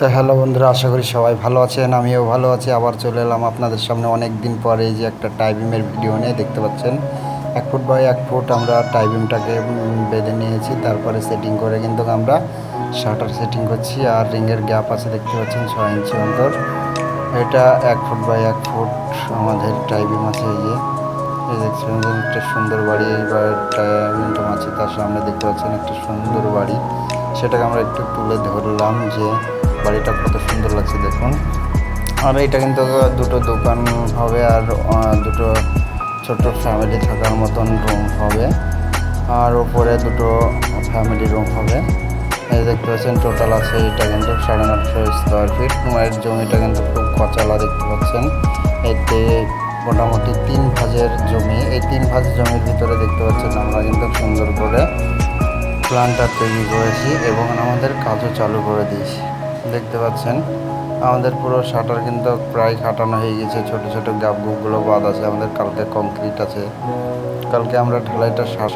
তো হ্যালো বন্ধুরা, আশা করি সবাই ভালো আছেন, আমিও ভালো আছি। আবার চলে এলাম আপনাদের সামনে অনেক দিন পরে এই যে একটা টাইবিমের ভিডিও নিয়ে দেখতে পাচ্ছেন। এক ফুট বাই এক ফুট আমরা টাইবিমটাকে বেঁধে নিয়েছি, তারপরে সেটিং করে কিন্তু আমরা শাটার সেটিং করছি আর রিংয়ের গ্যাপ আছে দেখতে পাচ্ছেন ছয় ইঞ্চি অন্তর। এটা এক ফুট বাই এক ফুট আমাদের টাইবিম আছে, এই যে। এই একটা সুন্দর বাড়ি এই টাইবিমটা আছে, তার সামনে দেখতে পাচ্ছেন একটা সুন্দর বাড়ি। সেটাকে আমরা একটু তুলে ধরলাম যে বাড়িটা কত সুন্দর লাগছে, দেখুন। আর এটা কিন্তু দুটো দোকান হবে আর দুটো ছোট ফ্যামিলি থাকার মতন রুম হবে। আর ওপরে দুটো ফ্যামিলি রুম হবে। এই দেখতে পাচ্ছেন টোটাল আছে এটা কিন্তু সাড়ে নশো স্কোয়ার ফিট এর জমিটা কিন্তু খুব কচালা দেখতে পাচ্ছেন। এতে মোটামুটি তিন ভাজের জমি। এই তিন ভাজ জমির ভিতরে দেখতে পাচ্ছেন আমরা কিন্তু সুন্দর করে প্ল্যানটা তৈরি করেছি এবং আমাদের কাজও চালু করে দিয়েছি। দেখতে পাচ্ছেন, আমাদের পুরো শাটার কিন্তু প্রায় খাটানো হয়ে গেছে। ছোট ছোট গাবগুলো বাদ আছে, আমাদের কালকে কংক্রিট আছে। কালকে আমরা ঢালাইটা শ্বাস